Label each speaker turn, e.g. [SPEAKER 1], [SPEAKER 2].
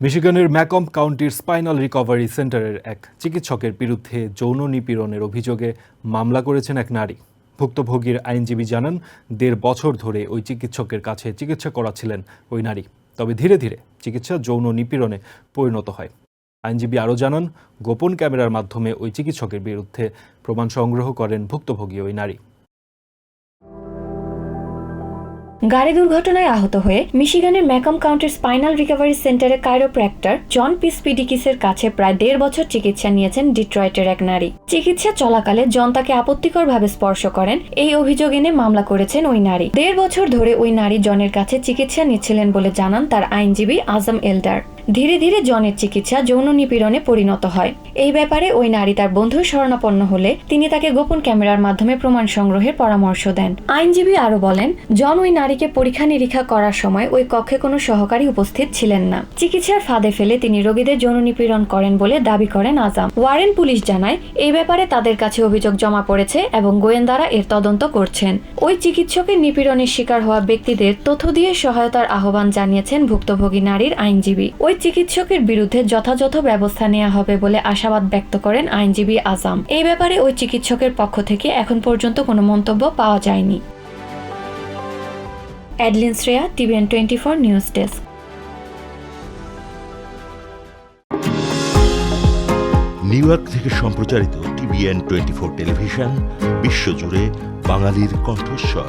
[SPEAKER 1] মিশিগানের Macomb কাউন্টির spinal recovery সেন্টারের এক চিকিৎসকের বিরুদ্ধে যৌন নিপীড়নের অভিযোগে মামলা করেছেন এক নারী। ভুক্তভোগীর আইনজীবী জানান, দেড় বছর ধরে ওই চিকিৎসকের কাছে চিকিৎসা করাচ্ছিলেন ওই নারী। তবে ধীরে ধীরে চিকিৎসা যৌন নিপীড়নে পরিণত হয়। আইনজীবী আরও জানান, গোপন ক্যামেরার মাধ্যমে ওই চিকিৎসকের বিরুদ্ধে প্রমাণ সংগ্রহ করেন ভুক্তভোগী ওই নারী।
[SPEAKER 2] গাড়ি দুর্ঘটনায় আহত হয়ে মিশিগানের ম্যাকম কাউন্টির স্পাইনাল রিকভারি সেন্টারে কাইরোপ্র্যাক্টর জন পিস পিডিকিসের কাছে প্রায় দেড় বছর চিকিৎসা নিয়েছেন ডিট্রয়েটের এক নারী। চিকিৎসা চলাকালে জন তাকে আপত্তিকরভাবে স্পর্শ করেন। এই অভিযোগ এনে মামলা করেছেন ওই নারী। দেড় বছর ধরে ওই নারী জনের কাছে চিকিৎসা নিচ্ছিলেন বলে জানান তার আইনজীবী আজম এলডার ধীরে ধীরে জনের চিকিৎসা যৌন নিপীড়নে পরিণত হয়। এই ব্যাপারে ওই নারী তার বন্ধুর শরণাপন্ন হলে তিনি তাকে গোপন ক্যামেরার মাধ্যমে প্রমাণ সংগ্রহের পরামর্শ দেন। আইনজীবী আরও বলেন, জন ওই নারীকে পরীক্ষা নিরীক্ষা করার সময় ওই কক্ষে কোনো সহকারী উপস্থিত ছিলেন না। চিকিৎসার ফাঁদে ফেলে তিনি রোগীদের যৌন নিপীড়ন করেন বলে দাবি করেন আজাম। ওয়ারেন পুলিশ জানায়, এই ব্যাপারে তাদের কাছে অভিযোগ জমা পড়েছে এবং গোয়েন্দারা এর তদন্ত করছেন। ওই চিকিৎসকের নিপীড়নের শিকার হওয়া ব্যক্তিদের তথ্য দিয়ে সহায়তার আহ্বান জানিয়েছেন ভুক্তভোগী নারীর আইনজীবী। ওই চিকিৎসকের বিরুদ্ধে যথাযথ ব্যবস্থা নেওয়া হবে বলে আশাবাদ ব্যক্ত করেন আইনজীবী আজাম। এই ব্যাপারে ওই চিকিৎসকের পক্ষ থেকে এখন পর্যন্ত কোনো মন্তব্য পাওয়া যায়নি। Adeline Shreya, TVN twenty four news desk.
[SPEAKER 3] New York থেকে সম্প্রচারিত টিভিএন টোয়েন্টি ফোর টেলিভিশন, বিশ্বজুড়ে বাঙালির কণ্ঠস্বর।